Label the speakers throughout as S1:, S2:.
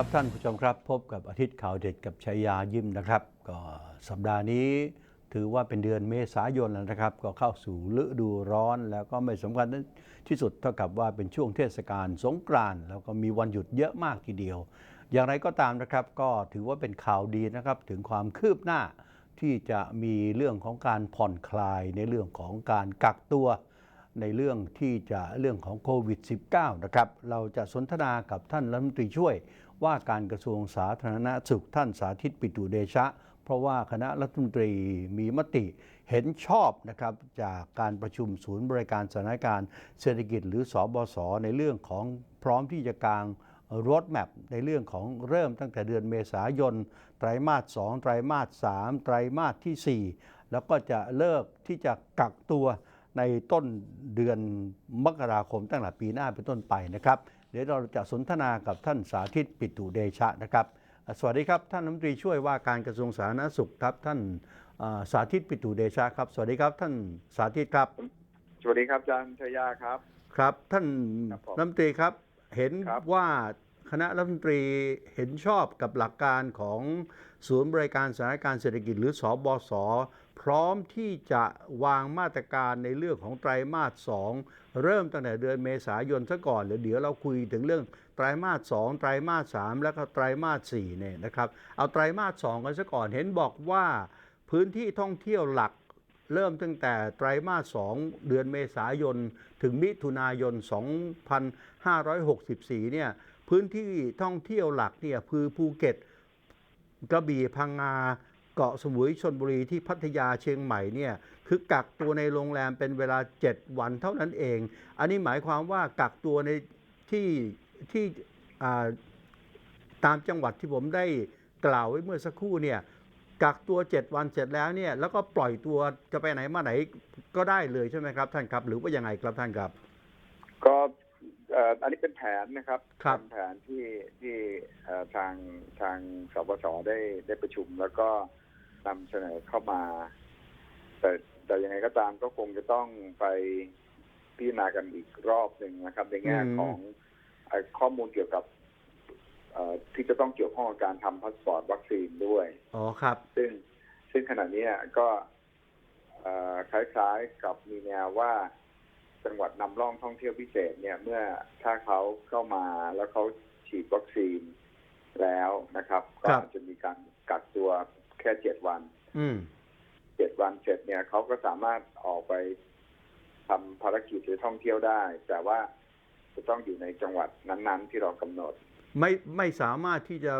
S1: ครับท่านผู้ชมครับ พบกับอาทิตย์ข่าวเด็ดกับชัยยายิ้มนะครับ ก็สัปดาห์นี้ถือว่าเป็นเดือนเมษายนแล้วนะครับ ก็เข้าสู่ฤดูร้อนแล้วก็ไม่สำคัญที่สุดเท่ากับว่าเป็นช่วงเทศกาลสงกรานต์แล้วก็มีวันหยุดเยอะมากทีเดียว อย่างไรก็ตามนะครับ ก็ถือว่าเป็นข่าวดีนะครับ ถึงความคืบหน้าที่จะมีเรื่องของการผ่อนคลายในเรื่องของการกักตัวในเรื่องที่จะเรื่องของโควิด -19 นะครับ เราจะสนทนากับท่านรัฐมนตรีช่วย ว่าการกระทรวงสาธารณสุขท่านสาธิตปิตุเดชะ เพราะว่าคณะรัฐมนตรีมีมติเห็นชอบนะครับจากการประชุมศูนย์บริการสถานการณ์เศรษฐกิจหรือสอบสในเรื่องของพร้อมที่จะกางรถแมพในเรื่องของเริ่มตั้งแต่เดือนเมษายน ไตรมาส 2 ไตรมาส 3 ไตรมาสทีสี่ 4 แล้วก็จะเลิกที่จะกักตัวในต้นเดือนมกราคมตั้งแต่ปีหน้าเป็นต้นไปนะครับ เดี๋ยวเราจะสนทนากับท่านสาธิตปิตุเดชะนะครับอะสวัสดีครับท่านรัฐมนตรีช่วยว่าการกระทรวงสาธารณสุขครับท่านอ่าสาธิตปิตุเดชะครับ สวัสดีครับท่านสาธิตครับ
S2: สวัสดีครับอาจารย์ชยาครับ
S1: ครับท่าน
S2: ครับผม
S1: รัฐมนตรีครับเห็น
S2: ครับ
S1: ว่าคณะรัฐมนตรีเห็นชอบกับหลักการของศูนย์บริการสถานการณ์เศรษฐกิจหรือสอบส พร้อมที่จะวางมาตรการในเรื่องของไตรมาสสองเริ่มตั้งแต่เดือนเมษายนซะก่อนเดี๋ยวเราคุยถึงเรื่องไตรมาสสองไตรมาสสามแล้วก็ไตรมาสสี่เนี่ยนะครับ เอาไตรมาสสองกันซะก่อนเห็นบอกว่าพื้นที่ท่องเที่ยวหลักเริ่มตั้งแต่ไตรมาส 2 เดือนเมษายน ถึงมิถุนายน 2564 เนี่ยพื้นที่ท่องเที่ยวหลักเนี่ยคือภูเก็ตกระบี่พังงา เกาะสมุยชนบุรีที่พัทยาเชียงใหม่เนี่ยคือกักตัวในโรงแรมเป็นเวลา 7 วันเท่านั้นเอง อันนี้หมายความว่ากักตัวในที่ที่อ่าตามจังหวัดที่ผมได้กล่าวไว้เมื่อสักครู่เนี่ยกักตัว 7 วันเสร็จแล้วเนี่ยแล้วก็ปล่อยตัวจะไปไหนมาไหนก็ได้เลยใช่ไหมครับ ท่านครับ หรือว่ายังไงครับท่านครับ
S2: ก็เอ่ออันนี้เป็นแผนนะครับ
S1: ครับ
S2: เป็นแผนที่ที่เอ่อทางทางสบสได้ได้ประชุมแล้วก็ นำเสนอเข้ามา แต่แต่ยังไงก็ตามก็คงจะต้องไปพิจารณากันอีกรอบหนึ่งนะครับ ในแง่
S1: อืม
S2: ของเอ่อข้อมูลเกี่ยวกับเอ่อที่จะต้องเกี่ยวข้องกับการทำพาสปอร์ตวัคซีนด้วย
S1: อ๋อครับ
S2: ซึ่งซึ่งขณะนี้ก็เอ่อคล้ายๆกับมีแนวว่าจังหวัดนำร่องท่องเที่ยวพิเศษเนี่ยเมื่อถ้าเขาเข้ามาแล้วเขาฉีดวัคซีนแล้วนะครับ ก็
S1: ครับ
S2: อาจจะมีการกักตัว แค่เจ็ดวัน
S1: อืม
S2: เจ็ดวันเสร็จเนี่ยเขาก็สามารถออกไปทำภารกิจหรือท่องเที่ยวได้ แต่ว่าจะต้องอยู่ในจังหวัดนั้น ๆ ที่เรากำหนด
S1: ไม่ไม่สามารถที่จะ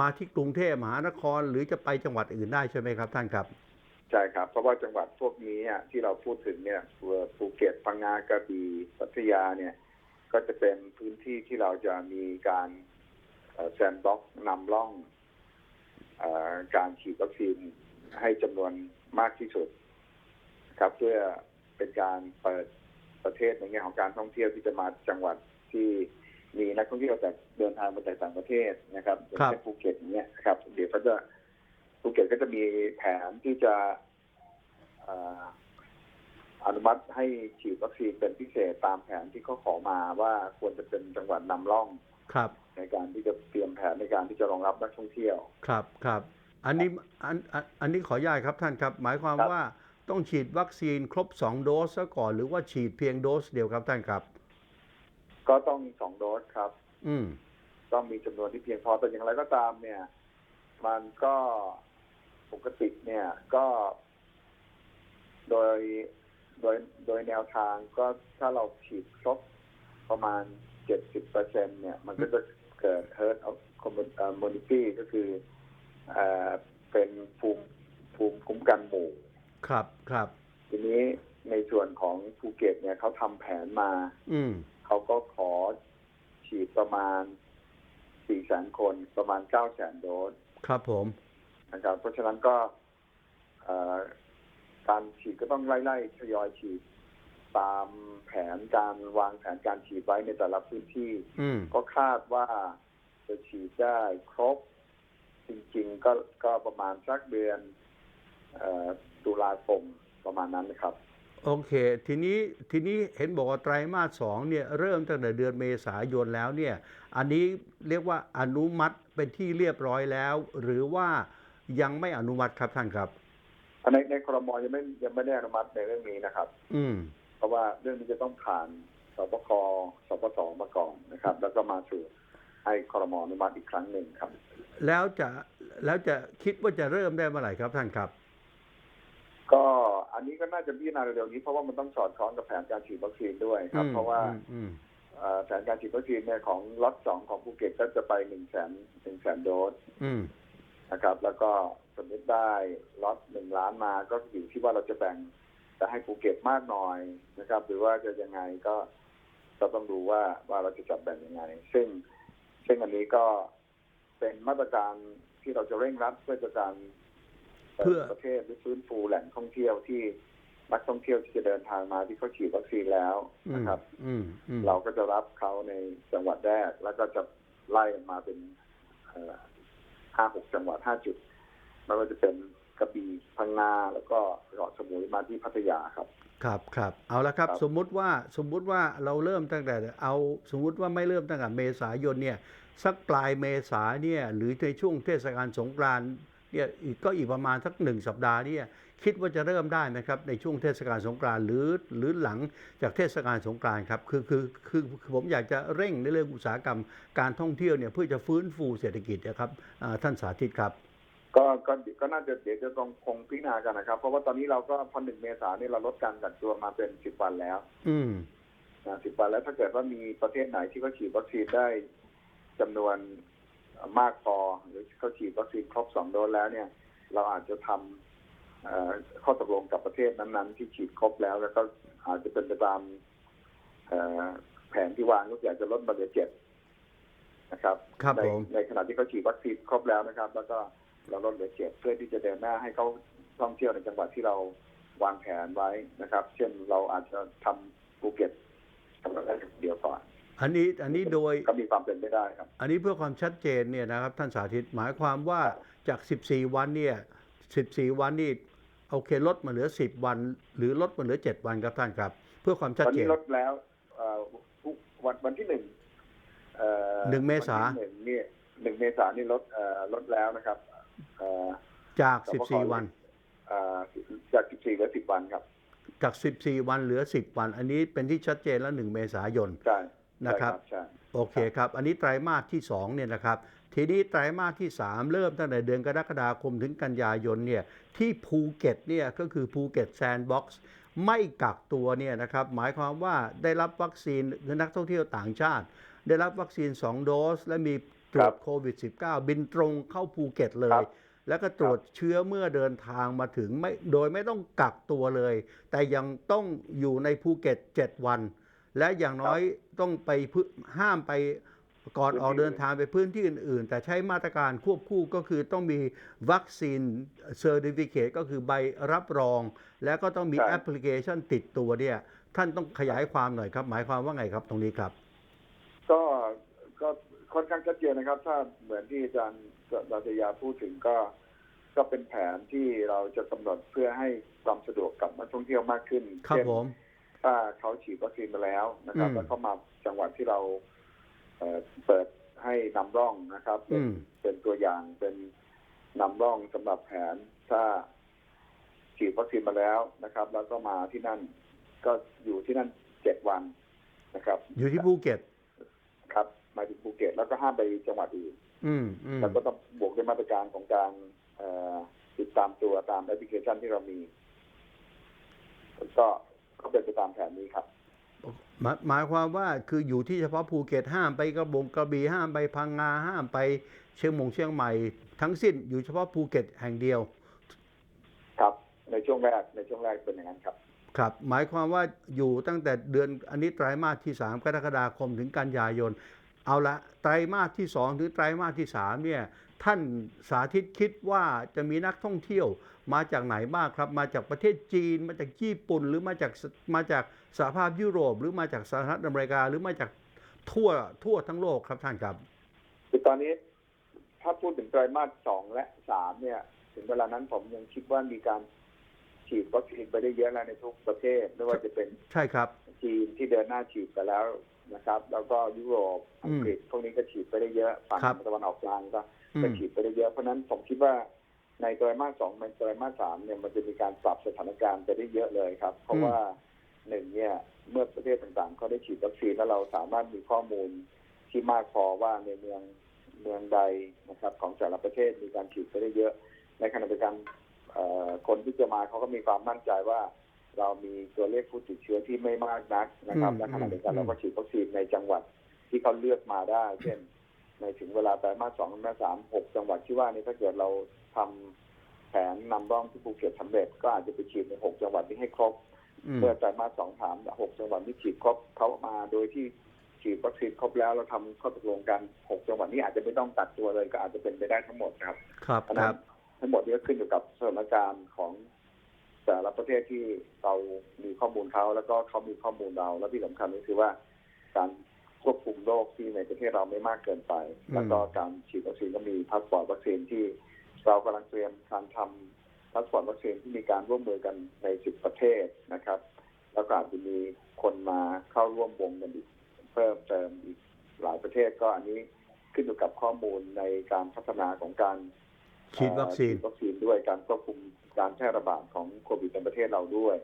S1: มาที่กรุงเทพมหานคร หรือจะไปจังหวัดอื่นได้ใช่ไหมครับ ท่านครับ
S2: ใช่ครับ เพราะว่าจังหวัดพวกนี้อะที่เราพูดถึงเนี่ยภูเก็ตพังงากระบี่พัทยาเนี่ย ก็จะเป็นพื้นที่ที่เราจะมีการแซนบ็อกนำร่องเออ การฉีดวัคซีนให้จำนวนมากที่สุด ครับเพื่อเป็นการเปิดประเทศในแง่ของการท่องเที่ยวที่จะมาจังหวัดที่มีนักท่องเที่ยวจากเดินทางมาจากต่างประเทศนะครับอย่าง
S1: ครับ
S2: เช่นภูเก็ตอย่างเนี่ยครับเดี๋ยวเขาจะภูเก็ตก็จะมีแผนที่จะเอ่ออนุมัติให้ฉีดวัคซีนเป็นพิเศษตามแผนที่เขาขอมาว่าควรจะเป็นจังหวัดนำร่อง
S1: ครับ
S2: ในการที่จะเตรียมแผนในการที่จะรองรับนักท่องเที่ยว
S1: ครับครับ อันนี้อันอันอันนี้ขออนุญาตครับท่านครับ หมายความ
S2: ครับ
S1: ว่าต้องฉีดวัคซีนครบ 2 โดสซะก่อนหรือว่าฉีดเพียงโดสเดียวครับท่านครับ
S2: ก็ต้องสองโดสครับ
S1: อืม
S2: ต้องมีจำนวนที่เพียงพอแต่อย่างไรก็ตามเนี่ย มันก็ปกติเนี่ย ก็ โดยโดยโดยแนวทางก็ถ้าเราฉีดครบประมาณเจ็ดสิบเปอร์เซ็นเนี่ย มันก็จะ เกิด herd of immunity ก็คือเอ่อเป็นภูมิภูมิคุ้มกันหมู่
S1: ครับครับ
S2: ทีนี้ในส่วนของภูเก็ตเนี่ยเขาทำแผนมา
S1: อืม
S2: เขาก็ขอฉีดประมาณสี่แสนคนประมาณเก้าแสนโดส
S1: ครับผม
S2: นะครับเพราะฉะนั้นก็เอ่อการฉีดก็ต้องไล่ๆทยอยฉีด ตามแผนการวางแผนการฉีดไว้ในแต่ละพื้นที่
S1: อืม
S2: ก็คาดว่าจะฉีดได้ครบ จริงๆก็ก็ประมาณสักเดือนเอ่อตุลาคมประมาณนั้นนะครับ
S1: โอเค ทีนี้ทีนี้เห็นบอกว่าไตรมาสสองเนี่ยเริ่มตั้งแต่เดือนเมษายนแล้วเนี่ย อันนี้เรียกว่าอนุมัติเป็นที่เรียบร้อยแล้ว หรือว่ายังไม่อนุมัติครับท่านครับ
S2: ในในครมยังไม่ยังไม่ได้อนุมัติในเรื่องนี้นะครับ
S1: อืม
S2: เพราะว่าเรื่องนี้จะต้องผ่านสปคสปสมาก่อนนะครับ แล้วก็มาสู่ให้ครมอนุมัติอีกครั้งหนึ่งครับ
S1: แล้วจะแล้วจะคิดว่าจะเริ่มได้เมื่อไหร่ครับท่านครับ
S2: ก็อันนี้ก็น่าจะพิจารณาเร็วๆนี้เพราะว่ามันต้องสอดคล้องกับแผนการฉีดวัคซีนด้วยครับ
S1: อืม
S2: เพราะว่า
S1: อืมอืม
S2: เอ่อแผนการฉีดวัคซีนเนี่ยของล็อตสองของภูเก็ตก็จะไปหนึ่งแสนหนึ่งแสนโดส
S1: อืม
S2: นะครับ แล้วก็สมมติได้ล็อตหนึ่งล้านมาก็อยู่ที่ว่าเราจะแบ่ง จะให้ภูเก็ตมากหน่อยนะครับ หรือว่าจะยังไงก็ก็ต้องดูว่าว่าเราจะจัดแบ่งยังไง ซึ่งซึ่งอันนี้ก็เป็นมาตรการที่เราจะเร่งรัดเพื่อจะการ
S1: เพื่อ
S2: ประเทศหรือฟื้นฟูแหล่งท่องเที่ยวที่นักท่องเที่ยวที่จะเดินทางมาที่เขาฉีดวัคซีนแล้ว
S1: อืม
S2: นะครับ
S1: อืมอืม
S2: เราก็จะรับเขาในจังหวัดแรก แล้วก็จะไล่มาเป็นห้าหกจังหวัดห้าจุดไม่ว่าจะเป็น กระบี่พังงาแล้วก็เกาะสมุยมาที่พัทยาครับ
S1: ครับครับเอาละครับ
S2: ครับ
S1: สมมุติว่าสมมุติว่าเราเริ่มตั้งแต่ เอาสมมุติว่าไม่เริ่มตั้งแต่เมษายนเนี่ยสักปลายเมษาเนี่ยหรือในช่วงเทศกาลสงกรานต์เนี่ยอีกก็อีกประมาณสักหนึ่งสัปดาห์เนี่ยคิดว่าจะเริ่มได้ไหมครับในช่วงเทศกาลสงกรานต์หรือหรือหลังจากเทศกาลสงกรานต์ครับคือคือคือคือผมอยากจะเร่งในเรื่องอุตสาหกรรมการท่องเที่ยวเนี่ยเพื่อจะฟื้นฟูเศรษฐกิจนะครับอ่าท่านสาธิตครับ
S2: ก็ก็ก็น่าจะเดี๋ยวจะต้องคงพิจารณากันนะครับ เพราะว่าตอนนี้เราก็พอหนึ่งเมษายนนี่เราลดการกักตัวมาเป็นสิบวันแล้ว
S1: อืม
S2: สิบวันแล้วถ้าเกิดว่ามีประเทศไหนที่เขาฉีดวัคซีนได้จำนวนมากพอหรือเขาฉีดวัคซีนครบสองโดสแล้วเนี่ย เราอาจจะทำเอ่อข้อตกลงกับประเทศนั้นๆ ที่ฉีดครบแล้ว แล้วก็อาจจะเป็นไปตามเอ่อแผนที่วางก็อยากจะลดมาเหลือเจ็ดนะครับ
S1: ครับ
S2: ใน
S1: ผม
S2: ในขณะที่เขาฉีดวัคซีนครบแล้วนะครับ แล้วก็ เราลดเหลือเจ็ดเพื่อที่จะเดินหน้าให้เขาท่องเที่ยวในจังหวัดที่เราวางแผนไว้นะครับ เช่นเราอาจจะทำภูเก็ตทำอะไรเดียวก่อน
S1: อันนี้อันนี้โดย
S2: ก็มีความเป็นไปได้ครับ
S1: อันนี้เพื่อความชัดเจนเนี่ยนะครับ ท่านสาธิตหมายความว่าจาก 14 วันเนี่ย 14 วันนี่โอเคลดมาเหลือ 10 วัน หรือลดมาเหลือ 7 วันครับท่านครับ เพื่อความชัด
S2: ตอน
S1: เจ
S2: นี้
S1: น
S2: ลดแล้วเอ่อทุกวันวันที่หนึ่งเอ่อ
S1: หนึ่งเมษา
S2: วันที่หนึ่งนี่หนึ่งเมษานี่ลดเอ่อลดแล้วนะครับเอ่อ
S1: จาก
S2: สบค
S1: 14 วัน
S2: เอ่อจากสิบสี่เหลือสิบวันครับ
S1: จาก 14 วันเหลือ 10 วัน อันนี้เป็นที่ชัดเจนแล้ว 1 เมษายน
S2: ใช่
S1: นะครับ
S2: ใช่
S1: โอเคครับ อันนี้ไตรมาสที่ 2 เนี่ยนะครับ ทีนี้ไตรมาสที่ 3 เริ่มตั้งแต่เดือนกรกฎาคมถึงกันยายนเนี่ย ที่ภูเก็ตเนี่ยก็คือภูเก็ตแซนด์บ็อกซ์ไม่กักตัวเนี่ยนะครับ หมายความว่าได้รับวัคซีนคือนักท่องเที่ยวต่างชาติ ได้รับวัคซีน 2 โดส และมีตรวจโควิด -19 บินตรงเข้าภูเก็ตเล
S2: ครั
S1: ย
S2: บ
S1: แล้วก็ตรวจเชื้อเมื่อเดินทางมาถึงไม่โดยไม่ต้องกักตัวเลย แต่ยังต้องอยู่ในภูเก็ต 7 วัน และอย่างน้อยต้องไปพื้นห้ามไปก่อนออกเดินทางไปพื้นที่อื่น ๆ แต่ใช้มาตรการควบคู่ก็คือต้องมีวัคซีนเซอร์ติฟิเคตก็คือใบรับรอง แล้วก็ต้องมี
S2: ใช่
S1: แอปพลิเคชันติดตัวเนี่ย ท่านต้องขยายความหน่อยครับ หมายความว่าไงครับตรงนี้ครับ
S2: ก็ก็ค่อนข้างชัดเจนนะครับ ถ้าเหมือนที่อาจารย์ รัตยาพูดถึงก็ ก็เป็นแผนที่เราจะกำหนดเพื่อให้ความสะดวกกับนักท่องเที่ยวมากขึ้น
S1: ครับ
S2: เช่น
S1: ผม
S2: ถ้าเขาฉีดวัคซีนมาแล้วนะครับ
S1: อืม
S2: แล้วเขามาจังหวัดที่เราเอ่อเปิดให้นำร่องนะครับเป็น
S1: อืม
S2: เป็นตัวอย่างเป็นนำร่องสำหรับแผนถ้าฉีดวัคซีนมาแล้วนะครับ แล้วก็มาที่นั่น ก็อยู่ที่นั่นเจ็ดวันนะครับ
S1: อยู่ที่ภูเก็ต
S2: ครับ มาถึงภูเก็ตแล้วก็ห้ามไปจังหวัดอื่น
S1: อืมอืม
S2: แล้วก็ต้องบวกด้วยมาตรการของการเอ่อติดตามตัวตามแอปพลิเคชันที่เรามีก็ก็เป็นไปตามแผนนี้ครับ
S1: หมายหมายความว่าคืออยู่ที่เฉพาะภูเก็ตห้ามไปกระบงกระบี่ห้ามไปพังงาห้ามไปเชียงมงเชียงใหม่ ทั้งสิ้นอยู่เฉพาะภูเก็ตแห่งเดียว
S2: ครับในช่วงแรกในช่วงแรกเป็นอย่างนั้นครับ
S1: ครับ หมายความว่าอยู่ตั้งแต่เดือนอันนี้ไตรมาสที่ 3 กรกฎาคมถึงกันยายน เอาละไตรมาสที่2ถึงไตรมาสที่3เนี่ยท่านสาธิตคิดว่าจะมีนักท่องเที่ยวมาจากไหนบ้างครับ มาจากประเทศจีน มาจากญี่ปุ่น หรือมาจากมาจากสหภาพยุโรป หรือมาจากสหรัฐอเมริกา หรือมาจากทั่วทั่วทั้งโลกครับท่านครับ
S2: คือตอนนี้ถ้าพูดถึงไตรมาสสองและสามเนี่ย ถึงเวลานั้นผมยังคิดว่ามีการฉีดวัคซีนไปได้เยอะแล้วในทุกประเทศไม่ว่าจะเป็น
S1: ใช่ครับ
S2: จีนที่เดินหน้าฉีดไปแล้ว นะครับ แล้วก็ยุโรปอังกฤษพวกนี้ก็ฉีดไปได้เยอะฝั่ง
S1: ครับ
S2: ตะวันออกกลางก็
S1: อื
S2: ก็
S1: ม
S2: ฉีดไปได้เยอะ เพราะฉะนั้นผมคิดว่าในไตรมาสสองในไตรมาสสามเนี่ยมันจะมีการปรับสถานการณ์ไปได้เยอะเลยครับ เพราะว่าหนึ่งเนี่ยเมื่อประเทศต่างๆเขาได้ฉีดวัคซีนแล้วเราสามารถมีข้อมูลที่มากพอว่าในเมืองเมืองใดนะครับ ของแต่ละประเทศมีการฉีดไปได้เยอะ ในขณะเดียวกันเอ่อคนที่จะมาเขาก็มีความมั่นใจว่า เรามีตัวเลขผู้ติดเชื้อที่ไม่มากนักนะครับ
S1: อืม
S2: และขณะเดียวกัน
S1: อืม
S2: เราก็ฉีดวัคซีนในจังหวัดที่เขาเลือกมาได้ เช่น ในถึงเวลาไตรมาสสองไตรมาสสามหกจังหวัดที่ว่านี่ถ้าเกิดเราทำแผนนำร่องที่ภูเก็ตสำเร็จ ก็อาจจะไปฉีดในหกจังหวัดนี้ให้ครบ
S1: อืม
S2: เมื่อไตรมาสสองถามหกจังหวัดที่ฉีดครบเขามาโดยที่ฉีดวัคซีนครบแล้วเราทำข้อตกลงกันหกจังหวัดนี้อาจจะไม่ต้องตัดตัวเลยก็อาจจะเป็นไปได้ทั้งหมดนะครับ
S1: ครับ
S2: เพราะ
S1: ค
S2: ฉะ
S1: รั
S2: นั้
S1: บ
S2: นทั้งหมดนี้ก็ขึ้นอยู่กับสถานการณ์ของ แต่ละประเทศที่เรามีข้อมูลเขาแล้วก็เขามีข้อมูลเรา แล้วที่สำคัญก็คือว่า การควบคุมโรคที่ในประเทศเราไม่มากเกินไป
S1: อืม
S2: แล้วก็การฉีดวัคซีนก็มีพาสปอร์ตวัคซีนที่เรากำลังเตรียมการทำพาสปอร์ตวัคซีนที่มีการร่วมมือกันในสิบประเทศนะครับ แล้วก็อาจจะมีคนมาเข้าร่วมวงกันอีกเพิ่มเติมอีกหลายประเทศก็อันนี้ขึ้นอยู่กับข้อมูลในการพัฒนาของการ
S1: ฉีดวัคซีน
S2: เอ่อฉีดวัคซีนด้วยการควบคุม การแพร่ระบาดของโควิดในประเทศเราด้วย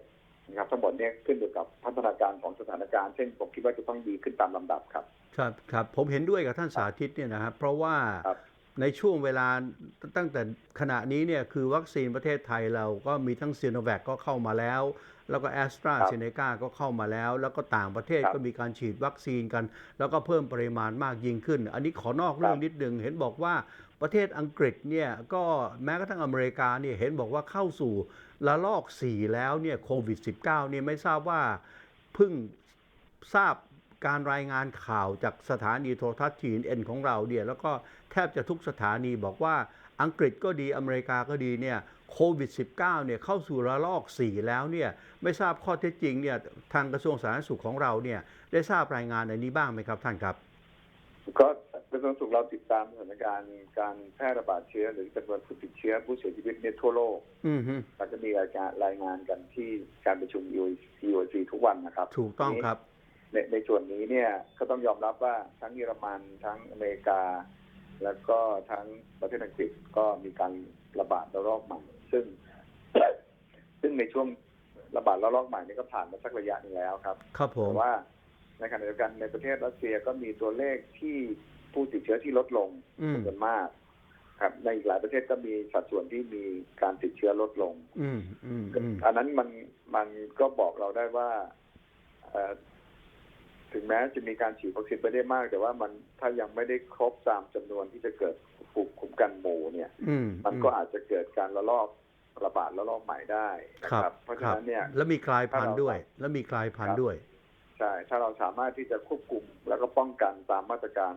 S2: นะครับทั้งหมดเนี้ขึ้นอยู่กับพัฒนาการของสถานการณ์เช่นผมคิดว่าจะต้องดีขึ้นตามลำดับครับ
S1: ครับครับผมเห็นด้วยกับท่านสาธิตเนี่ยนะครับเพราะว่า
S2: ครับ
S1: ในช่วงเวลาตั้งแต่ขณะนี้เนี่ยคือวัคซีนประเทศไทยเราก็มีทั้งซีโนแวคก็เข้ามาแล้ว แล้วก็แอสตราเซเนกาก็เข้ามาแล้ว แล้วก็ต่างประเทศ
S2: ครับ
S1: ก็มีการฉีดวัคซีนกัน แล้วก็เพิ่มปริมาณมากยิ่งขึ้น อันนี้ขอนอกเรื่อง
S2: ครับ
S1: นิดหนึ่งเห็นบอกว่า ประเทศอังกฤษเนี่ยก็แม้กระทั่งอเมริกาเนี่ยเห็นบอกว่าเข้าสู่ระลอก 4 แล้วเนี่ยโควิด -19 เนี่ยไม่ทราบว่าเพิ่งทราบการรายงานข่าวจากสถานีโทรทัศน์ทีนเอ็นของเราเนี่ยแล้วก็แทบจะทุกสถานีบอกว่าอังกฤษก็ดีอเมริกาก็ดีเนี่ยโควิด -19 เนี่ยเข้าสู่ระลอก 4 แล้วเนี่ยไม่ทราบข้อเท็จจริงเนี่ยทางกระทรวงสาธารณสุขของเราเนี่ยได้ทราบรายงานอันนี้บ้างไหมครับท่านครับ
S2: ก็ กระทรวงสุขเราติดตามสถานการณ์การแพร่ระบาดเชื้อ หรือจำนวนผู้ติดเชื้อผู้เสียชีวิตในทั่วโลก
S1: อือฮึ
S2: เราจะมีรายการรายงานกันที่การประชุม UOC ทุกวันนะครับ
S1: ถูกต้องครับ
S2: ในในส่วนนี้เนี่ยก็ต้องยอมรับว่าทั้งเยอรมันทั้งอเมริกา แล้วก็ทั้งประเทศอังกฤษก็มีการระบาดระลอกใหม่ซึ่ง ซึ่งในช่วงระบาดระลอกใหม่นี่ก็ผ่านมาสักระยะหนึงแล้วครับ
S1: ครับผม
S2: แต่ว่าในขณะเดียวกันในประเทศรัสเซียก็มีตัวเลขที่ ผู้ติดเชื้อที่ลดลง
S1: อืม
S2: จำนวนมาก ครับ ในอีกหลายประเทศก็มีสัดส่วนที่มีการติดเชื้อลดลง
S1: อืมอืมอืม
S2: อันนั้นมันมันก็บอกเราได้ว่าเอ่อถึงแม้จะมีการฉีดวัคซีนไปได้มาก แต่ว่ามันถ้ายังไม่ได้ครบตามจำนวนที่จะเกิดภูมิคุ้มกันหมู่เนี่ย
S1: อืม
S2: มันก็อาจจะเกิดการระลอกระบาดระลอกใหม่ได้นะ
S1: ครั
S2: ครับบเพราะฉะนั้นเนี่ย
S1: แล้วมีกลายพันธุ์
S2: ถ้าเรา
S1: ด้วย แล้วมีกลายพันธุ์ด้วย
S2: ใช่ถ้าเราสามารถที่จะควบคุมแล้วก็ป้องกันตามมาตรการ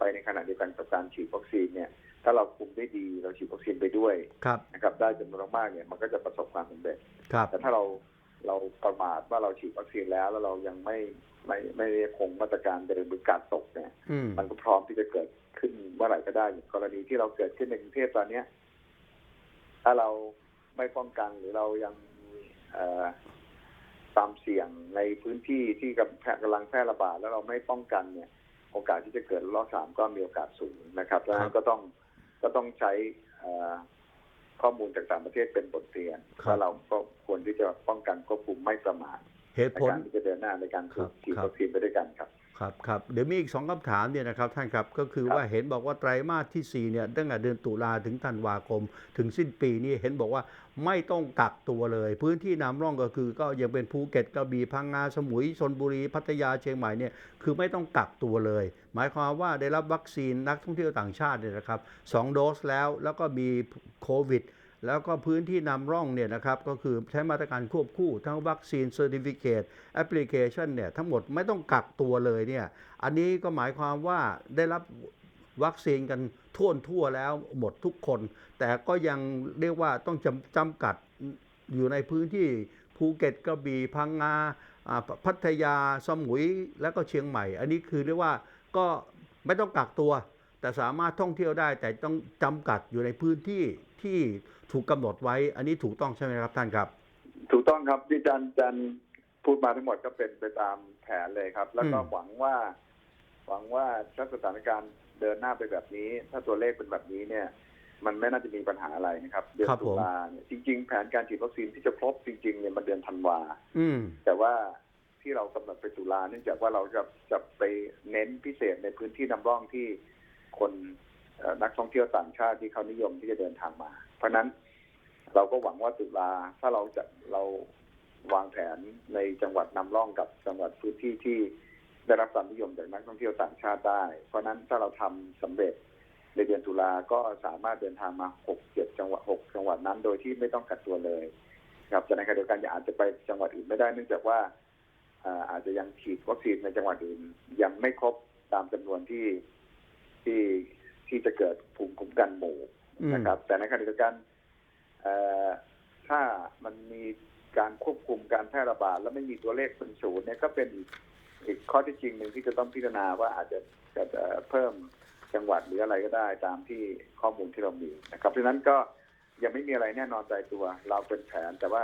S2: ไปในขณะเดียวกันกับการฉีดวัคซีนเนี่ยถ้าเราคุมได้ดีเราฉีดวัคซีนไปด้วย
S1: ครับ
S2: นะครับได้จำนวนมากๆเนี่ยมันก็จะประสบความสำเร็จ
S1: ครับ
S2: แต่ถ้าเราเราประมาทว่าเราฉีดวัคซีนแล้ว แล้วเรายังไม่ไม่ไม่ได้คงมาตรการเดินหรือกาดตกเนี่ย
S1: อืม
S2: มันก็พร้อมที่จะเกิดขึ้นเมื่อไหร่ก็ได้อย่างกรณีที่เราเกิดขึ้นในกรุงเทพตอนเนี้ยถ้าเราไม่ป้องกันหรือเรายังเอ่อตามเสี่ยงในพื้นที่ที่กำแพร่กำลังแพร่ระบาดแล้วเราไม่ป้องกันเนี่ย โอกาสที่จะเกิดระลอกสามก็มีโอกาสสูงนะครับดังนั้นก็ต้องก็ต้องใช้เอ่อข้อมูลจากต่างประเทศเป็นบทเรียนว่าเราก็ควรที่จะป้องกันควบคุมไม่ประมาท
S1: เหตุ
S2: ใน
S1: ผล
S2: การที่จะเดินหน้าในการ
S1: ครับ
S2: ฉีด
S1: ครับ
S2: วัคซีนไปด้วยกันครับ
S1: ครับครับเดี๋ยวมีอีกสองคำถามเนี่ยนะครับท่านครับก็คือ
S2: ครับ
S1: ว่าเห็นบอกว่าไตรมาสที่4เนี่ยตั้งแต่เดือนตุลาถึงธันวาคม ถึงสิ้นปีนี้เห็นบอกว่าไม่ต้องกักตัวเลย พื้นที่นำร่องก็คือ ก็ยังเป็นภูเก็ตกระบี่พังงาสมุยชนบุรีพัทยาเชียงใหม่เนี่ยคือไม่ต้องกักตัวเลย หมายความว่าได้รับวัคซีนนักท่องเที่ยวต่างชาติเนี่ยนะครับสองโดสแล้วแล้วก็มีโควิด แล้วก็พื้นที่นำร่องเนี่ยนะครับก็คือใช้มาตรการควบคู่ทั้งวัคซีนเซอร์ติฟิเคตแอปพลิเคชันเนี่ยทั้งหมดไม่ต้องกักตัวเลยเนี่ยอันนี้ก็หมายความว่าได้รับวัคซีนกันทั่วทั่วแล้วหมดทุกคน แต่ก็ยังเรียกว่าต้องจำจำกัดอยู่ในพื้นที่ภูเก็ตกระบี่พังงาอ่าพัทยาสมุยแล้วก็เชียงใหม่ อันนี้คือเรียกว่าก็ไม่ต้องกักตัว แต่สามารถท่องเที่ยวได้ แต่ต้องจำกัดอยู่ในพื้นที่ที่ถูกกำหนดไว้ อันนี้ถูกต้องใช่ไหมครับท่านครับ
S2: ถูกต้องครับที่อาจารย์อาจารย์พูดมาทั้งหมดก็เป็นไปตามแผนเลยครับ แล้วก็
S1: อืม
S2: หวังว่า หวังว่าถ้าสถานการณ์เดินหน้าไปแบบนี้ ถ้าตัวเลขเป็นแบบนี้เนี่ย มันไม่น่าจะมีปัญหาอะไรนะครับ เดือน
S1: ครับ
S2: ตุ
S1: ผม
S2: ลาเนี่ยจริง ๆ แผนการฉีดวัคซีนที่จะครบจริงๆเนี่ยมันเดือนธันวา
S1: อืม
S2: แต่ว่าที่เรากำหนดไปตุลาเนื่องจากว่าเราจะจะไปเน้นพิเศษในพื้นที่นำร่องที่ คนนักท่องเที่ยวต่างชาติที่เขานิยมที่จะเดินทางมา เพราะนั้นเราก็หวังว่าตุลาถ้าเราจะเราวางแผนในจังหวัดนำร่องกับจังหวัดพื้นที่ที่ได้รับความนิยมจากนักท่องเที่ยวต่างชาติได้ เพราะนั้นถ้าเราทำสำเร็จในเดือนตุลาก็สามารถเดินทางมาหกเจ็ดจังหวัดหกจังหวัดนั้นโดยที่ไม่ต้องกักตัวเลยครับแต่ในขณะเดียวกันอาจจะไปจังหวัดอื่นไม่ได้เนื่องจากว่าอ่าอาจจะยังฉีดวัคซีนในจังหวัดอื่นยังไม่ครบตามจำนวนที่ ที่ที่จะเกิดภูมิคุ้มกันหมู่
S1: อืม
S2: นะครับ แต่ในขณะเดียวกันเอ่อถ้ามันมีการควบคุมการแพร่ระบาดแล้วไม่มีตัวเลขเป็นศูนย์เนี่ยก็เป็นอีกอีกข้อที่จริงหนึ่งที่จะต้องพิจารณาว่าอาจจะจะจะเพิ่มจังหวัดหรืออะไรก็ได้ตามที่ข้อมูลที่เรามีนะครับเพราะฉะนั้นก็ยังไม่มีอะไรแน่นอนใจตัวเราเป็นแผน แต่ว่า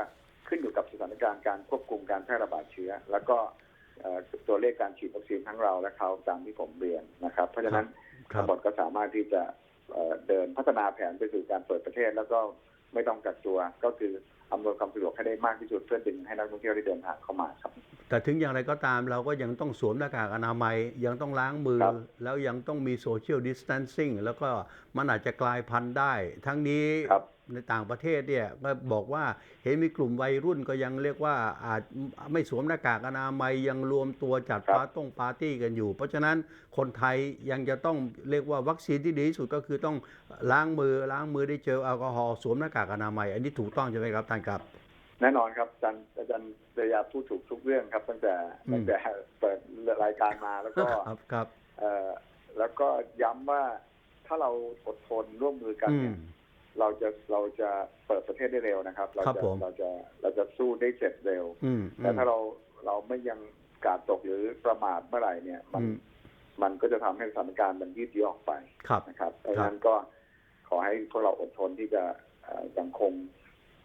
S2: ขึ้นอยู่กับสถานการณ์การควบคุมการแพร่ระบาดเชื้อ แล้วก็เอ่อตัวเลขการฉีดวัคซีนทั้งเราและเขาตามที่ผมเรียนนะครับ เพราะฉะนั้น
S1: ครั
S2: ทั้
S1: บ
S2: งหมดก็สามารถที่จะเอ่อเดินพัฒนาแผนไปสู่การเปิดประเทศ แล้วก็ไม่ต้องกักตัวก็คืออำนวยความสะดวกให้ได้มากที่สุดเพื่อดึงให้นักท่องเที่ยวได้เดินทางเข้ามาครับ
S1: แต่ถึงอย่างไรก็ตามเราก็ยังต้องสวมหน้ากากอนามัยยังต้องล้างมือ
S2: ครับ
S1: แล้วยังต้องมีโซเชียลดิส a ทนซิ่งแล้วก็มันอาจจะกลายพันธุ์ได้ ทั้งนี้
S2: ครับ
S1: ในต่างประเทศเนี่ยก็บอกว่าเห็นมีกลุ่มวัยรุ่นก็ยังเรียกว่าอาจไม่สวมหน้ากากอนามัยยังรวมตัวจัด
S2: ครับ
S1: ปาร์ต้งปาร์ตี้กันอยู่ เพราะฉะนั้นคนไทยยังจะต้องเรียกว่าวัคซีนที่ดีที่สุดก็คือต้องล้างมือล้างมือด้วยเจลแอลกอฮอล์สวมหน้ากากอนามัย อันนี้ถูกต้องใช่ไหมครับท่านครับ
S2: แน่นอนครับอาจารย์อาจารย์เรยาพูดถูกทุกเรื่องครับ ตั้งแต่
S1: อืม
S2: ตั้งแต่เปิดรายการมาแล้วก็
S1: ครับครับ
S2: เอ่อแล้วก็ย้ำว่าถ้าเราอดทนร่วมมือกัน
S1: อื
S2: เนี่
S1: ม
S2: ย เราจะเราจะเปิดประเทศได้เร็วนะครับ เรา
S1: ครับ
S2: จะ
S1: ผม
S2: เราจะเราจะสู้ได้เสร็จเร็ว
S1: อืม
S2: แต่ถ้าเราเราไม่ยังกาดตกหรือประมาทเมื่อไหร่เนี่ย มัน
S1: อืม
S2: มันก็จะทำให้สถานการณ์มันยืดเยื้อออกไป
S1: ครับ
S2: นะครับเพราะฉะนั้นก็ขอให้พวกเราอดทนที่จะเอ่อยังคง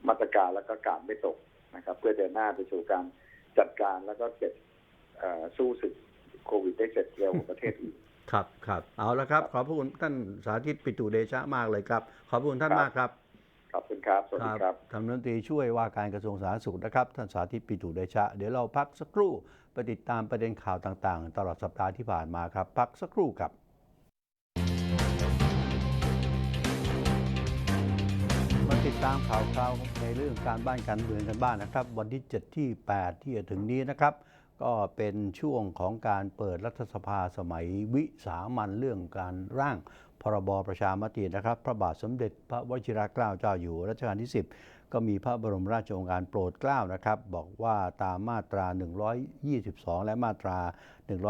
S2: มาตรการแล้วก็กาดไม่ตกนะครับ เพื่อเดินหน้าไปสู่การจัดการแล้วก็เก็บเอ่อสู้ศึกโควิดได้เสร็จเร็วกว่าประเทศอื่น
S1: ครับครับเอาละครับ ขอบพระคุณท่านสาธิตปิตุเดชะมากเลยครับ ขอบพระคุณท่าน
S2: ครับ
S1: มากครับ
S2: ขอบคุณครับ สวัสดีครับ
S1: ท่านรัฐมนตรีช่วยว่าการกระทรวงสาธารณสุขนะครับ ท่านสาธิตปิตุเดชะ เดี๋ยวเราพักสักครู่ไปติดตามประเด็นข่าวต่างๆ ตลอดสัปดาห์ที่ผ่านมาครับ พักสักครู่ครับมาติดตามข่าวคราวในเรื่องการบ้านการเมืองกันบ้างนะครับ วันที่ 7 ที่ 8 ที่จะถึงนี้นะครับ ก็เป็นช่วงของการเปิดรัฐสภาสมัยวิสามันเรื่องการร่างพรบประชามตินะครับ พระบาทสมเด็จพระวชิรเกล้าเจ้าอยู่รัชกาลที่ 10 ก็มีพระบรมราชโองการโปรดเกล้านะครับ บอกว่าตามมาตรา 122 และมาตรา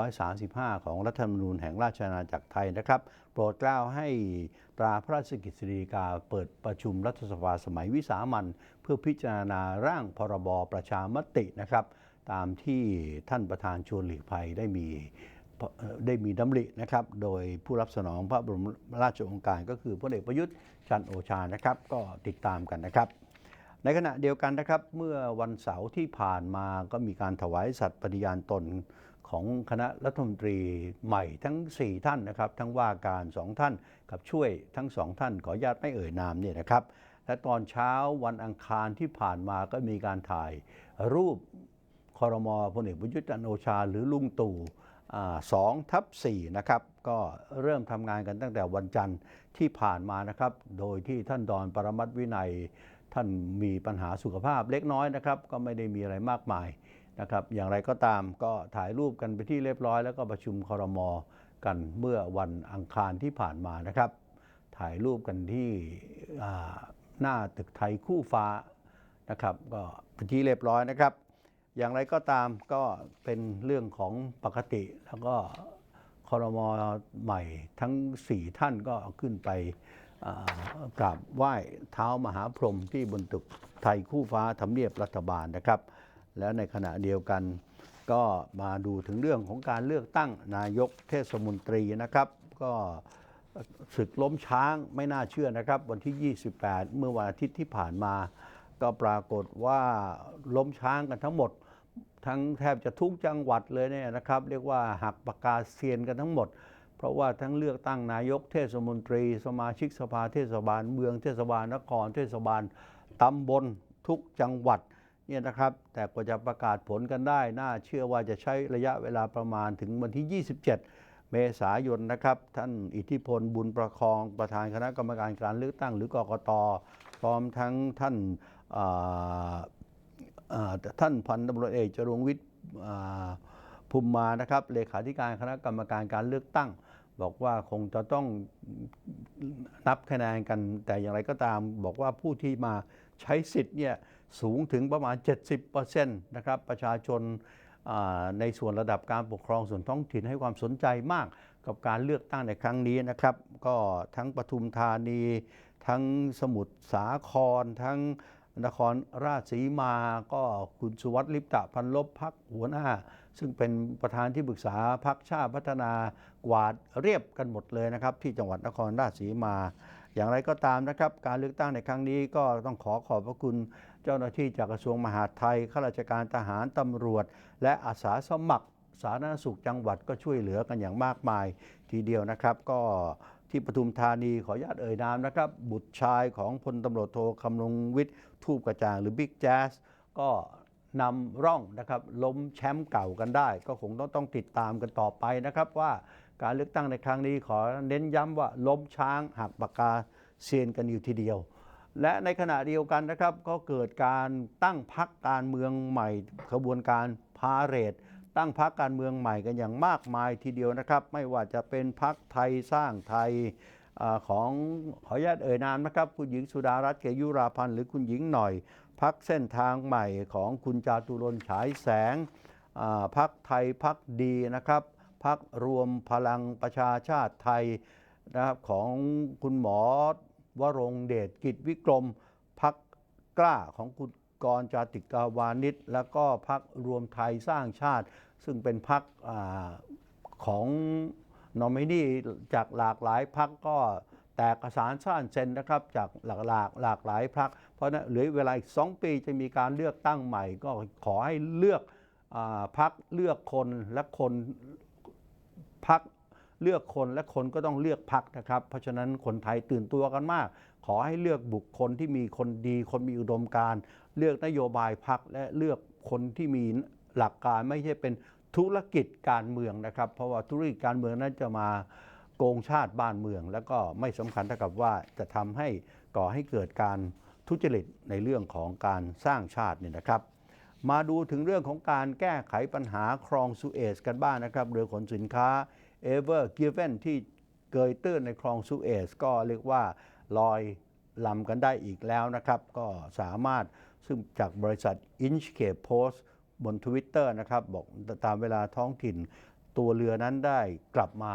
S1: 135 ของรัฐธรรมนูญแห่งราชอาณาจักรไทยนะครับ โปรดเกล้าให้ตราพระราชกิจสิริกาเปิดประชุมรัฐสภาสมัยวิสามันเพื่อพิจารณาร่างพรบประชามตินะครับ ตามที่ท่านประธานชวนหลีกภัยได้มีได้มีดำรินะครับ โดยผู้รับสนองพระบรมราชโองการก็คือพลเอกประยุทธ์จันโอชานะครับ ก็ติดตามกันนะครับ ในขณะเดียวกันนะครับ เมื่อวันเสาร์ที่ผ่านมาก็มีการถวายสัตย์ปฏิญาณตนของคณะรัฐมนตรีใหม่ทั้ง 4 ท่านนะครับ ทั้งว่าการ 2 ท่านกับช่วยทั้ง 2 ท่านขออนุญาตไม่เอ่ยนามเนี่ยนะครับและตอนเช้าวันอังคารที่ผ่านมาก็มีการถ่ายรูป คอรมอพลเอกประยุทธ์จันโอชา หรือลุงตู่สองทับสี่นะครับก็เริ่มทำงานกันตั้งแต่วันจันทร์ที่ผ่านมานะครับ โดยที่ท่านดอนปรมัตวินัย ท่านมีปัญหาสุขภาพเล็กน้อยนะครับ ก็ไม่ได้มีอะไรมากมายนะครับ อย่างไรก็ตามก็ถ่ายรูปกันไปที่เรียบร้อย แล้วก็ประชุมคอรมอกันเมื่อวันอังคารที่ผ่านมานะครับ ถ่ายรูปกันที่หน้าตึกไทยคู่ฟ้านะครับ ก็เป็นที่เรียบร้อยนะครับ อย่างไรก็ตามก็เป็นเรื่องของปกติ แล้วก็คอรมอใหม่ทั้ง 4 ท่านก็ขึ้นไปกราบไหว้เท้ามหาพรหมที่บนตึกไทยคู่ฟ้าทำเนียบรัฐบาลนะครับ แล้วในขณะเดียวกันก็มาดูถึงเรื่องของการเลือกตั้งนายกเทศมนตรีนะครับ ก็ศึกล้มช้างไม่น่าเชื่อนะครับ วันที่ 28 เมื่อวันอาทิตย์ที่ผ่านมา ก็ปรากฏว่าล้มช้างกันทั้งหมด ทั้งแทบจะทุกจังหวัดเลยเนี่ยนะครับ เรียกว่าหักปากกาเซียนกันทั้งหมด เพราะว่าทั้งเลือกตั้งนายกเทศมนตรี สมาชิกสภาเทศบาล เมืองเทศบาลนครเทศบาลตำบลทุกจังหวัดเนี่ยนะครับ แต่กว่าจะประกาศผลกันได้ น่าเชื่อว่าจะใช้ระยะเวลาประมาณถึงวันที่ 27 เมษายนนะครับ ท่านอิทธิพลบุญประคองประธานคณะกรรมการการเลือกตั้งหรือกกตพร้อมทั้งท่าน ท่านพันตำรวจเอกจรุงวิทย์ภูมิมานะครับเลขาธิการคณะกรรมการการเลือกตั้ง บอกว่าคงจะต้องนับคะแนนกันแต่อย่างไรก็ตาม บอกว่าผู้ที่มาใช้สิทธิ์เนี่ยสูงถึงประมาณ 70%นะครับประชาชนในส่วนระดับการปกครองส่วนท้องถิ่นให้ความสนใจมากกับการเลือกตั้งในครั้งนี้นะครับ ก็ทั้งปทุมธานี ทั้งสมุทรสาคร ทั้ง นครราชสีมาก็คุณสุวัสดิ์ลิปตะพันลบพักหัวหน้า ซึ่งเป็นประธานที่ปรึกษาพักชาติพัฒนากวาดเรียบกันหมดเลยนะครับ ที่จังหวัดนครราชสีมา อย่างไรก็ตามนะครับ การเลือกตั้งในครั้งนี้ก็ต้องขอขอบพระคุณเจ้าหน้าที่จากกระทรวงมหาดไทยข้าราชการทหารตำรวจ และอาสาสมัครสาธารณสุขจังหวัดก็ช่วยเหลือกันอย่างมากมายทีเดียวนะครับก็ ที่ปทุมธานีขออนุญาตเอ่ยนามนะครับ บุตรชายของพลตำรวจโทคำนงวิทย์ทูปกระจ่างหรือบิ๊กแจ๊สก็นำร่องนะครับล้มแชมป์เก่ากันได้ ก็คงต้องต้องติดตามกันต่อไปนะครับ ว่าการเลือกตั้งในครั้งนี้ขอเน้นย้ำว่าล้มช้างหักปากกาเซียนกันอยู่ทีเดียว และในขณะเดียวกันนะครับ ก็เกิดการตั้งพักการเมืองใหม่ขบวนการพาเรด ตั้งพักการเมืองใหม่กันอย่างมากมายทีเดียวนะครับ ไม่ว่าจะเป็นพักไทยสร้างไทยอของขออนุญาตเอ่ยนามนะครับ คุณหญิงสุดารัตน์เกยุราพันธ์หรือคุณหญิงหน่อยพักเส้นทางใหม่ของคุณจาตุรนฉายแสงพักไทยพักดีนะครับพักรวมพลังประชาชาติไทยนะครับของคุณหมอวรงเดชกิจวิกรมพักกล้าของคุณ กรจาติกาวานิชแล้วก็พักรวมไทยสร้างชาติ ซึ่งเป็นพักอของนอมินีจากหลากหลายพักก็แตกสานสร้างเซนนะครับจากหลากหลากหลากหลายพัก เพราะฉะนั้นเหลือเวลาอีก 2 ปีจะมีการเลือกตั้งใหม่ ก็ขอให้เลือกอพักเลือกคนและคนพักเลือกคนและคนก็ต้องเลือกพักนะครับ เพราะฉะนั้นคนไทยตื่นตัวกันมาก ขอให้เลือกบุคคลที่มีคนดีคนมีอุดมการ เลือกนโยบายพักและเลือกคนที่มีหลักการไม่ใช่เป็นธุรกิจการเมืองนะครับ เพราะว่าธุรกิจการเมืองนั้นจะมาโกงชาติบ้านเมือง แล้วก็ไม่สำคัญเท่ากับว่าจะทำให้ก่อให้เกิดการทุจริตในเรื่องของการสร้างชาติเนี่ยนะครับ มาดูถึงเรื่องของการแก้ไขปัญหาคลองสุเอซกันบ้างนะครับเรือขนสินค้า Ever Given ที่เกยตื้นในคลองสุเอซก็เรียกว่าลอยลำกันได้อีกแล้วนะครับ ก็สามารถ ซึ่งจากบริษัท Inchcape Post บน Twitter นะครับบอกตามเวลาท้องถิ่น ตัวเรือนั้นได้กลับมา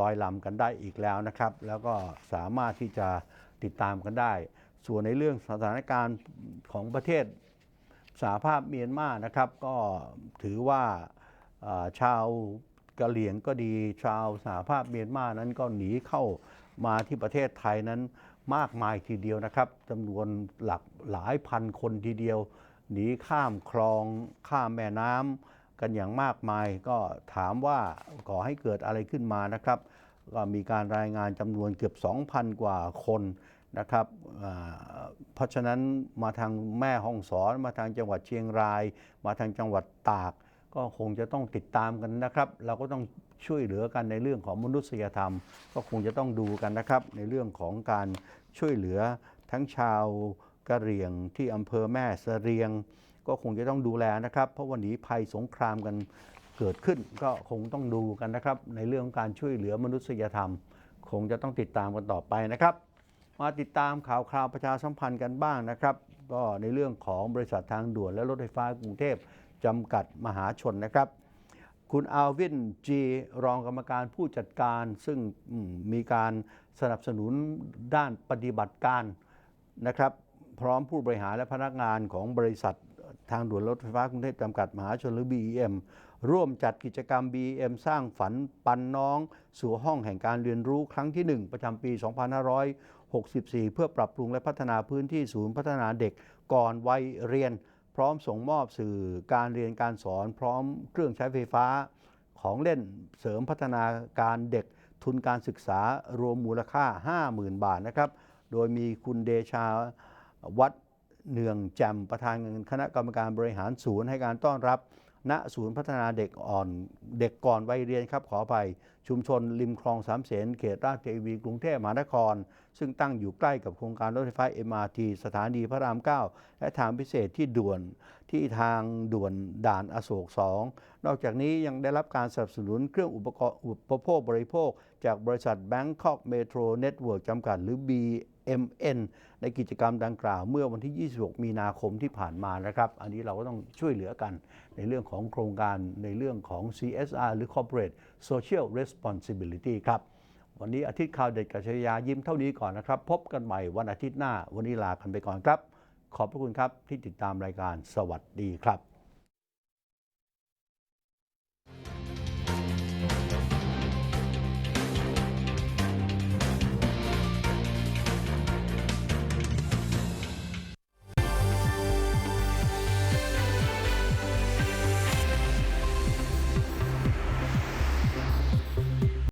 S1: ลอยลำกันได้อีกแล้วนะครับ แล้วก็สามารถที่จะติดตามกันได้ ส่วนในเรื่องสถานการณ์ของประเทศสหภาพเมียนมานะครับ ก็ถือว่าชาวกะเหรี่ยงก็ดีชาวสหภาพเมียนมานั้นก็หนีเข้ามาที่ประเทศไทยนั้นมากมายทีเดียวนะครับจำนวนหลัก หลายพันคนทีเดียว หนีข้ามคลองข้ามแม่น้ำกันอย่างมากมาย ก็ถามว่าก่อให้เกิดอะไรขึ้นมานะครับ ก็มีการรายงานจำนวนเกือบ 2,000 กว่าคนนะครับเพราะฉะนั้นมาทางแม่ห้องสอนมาทางจังหวัดเชียงราย มาทางจังหวัดตาก ก็คงจะต้องติดตามกันนะครับ เราก็ต้องช่วยเหลือกันในเรื่องของมนุษยธรรม ก็คงจะต้องดูกันนะครับ ในเรื่องของการช่วยเหลือทั้งชาว กะเหรี่ยงที่อำเภอแม่เสเรียง ก็คงจะต้องดูแลนะครับ เพราะวันนี้ภัยสงครามกันเกิดขึ้นก็คงต้องดูกันนะครับ ในเรื่องของการช่วยเหลือมนุษยธรรม คงจะต้องติดตามกันต่อไปนะครับ มาติดตามข่าวคราวประชาสัมพันธ์กันบ้างนะครับ ก็ในเรื่องของบริษัททางด่วนและรถไฟฟ้ากรุงเทพจำกัดมหาชนนะครับคุณอาวินจีรองกรรมการผู้จัดการ ซึ่งมีการสนับสนุนด้านปฏิบัติการนะครับ พร้อมผู้บริหารและพนักงานของบริษัททางด่วนรถไฟฟ้ากรุงเทพจำกัดมหาชนหรือ BEM ร่วมจัดกิจกรรม BEM สร้างฝันปันน้อง สู่ห้องแห่งการเรียนรู้ครั้งที่ 1 ประจำปี 2564 เพื่อปรับปรุงและพัฒนาพื้นที่ศูนย์พัฒนาเด็กก่อนวัยเรียน พร้อมส่งมอบสื่อการเรียนการสอน พร้อมเครื่องใช้ไฟฟ้า ของเล่นเสริมพัฒนาการเด็ก ทุนการศึกษารวมมูลค่า 50,000 บาทนะครับ โดยมีคุณเดชา วัดเนืองแจ่มประธานคณะกรรมการบริหารศูนย์ให้การต้อนรับ ณศูนย์พัฒนาเด็กอ่อนเด็กก่อนวัยเรียนครับขออภัย ชุมชนริมคลองสามเสนเขตราชเทวีกรุงเทพมหานคร ซึ่งตั้งอยู่ใกล้กับโครงการรถไฟฟ้า MRT สถานีพระราม 9 และทางพิเศษที่ด่วนที่ทางด่วนด่านอโศก 2 นอกจากนี้ยังได้รับการสนับสนุนเครื่องอุปกรณ์อุปโภคบริโภค จากบริษัท Bangkok Metro Network จำกัดหรือ MN ในกิจกรรมดังกล่าวเมื่อวันที่ 26 มีนาคมที่ผ่านมานะครับ อันนี้เราก็ต้องช่วยเหลือกันในเรื่องของโครงการในเรื่องของ CSR หรือ Corporate Social Responsibility ครับ วันนี้อาทิตย์ข่าวเด็ดกับชยายิ้มเท่านี้ก่อนนะครับ พบกันใหม่วันอาทิตย์หน้า วันนี้ลากันไปก่อนครับ ขอบพระคุณครับที่ติดตามรายการสวัสดีครับ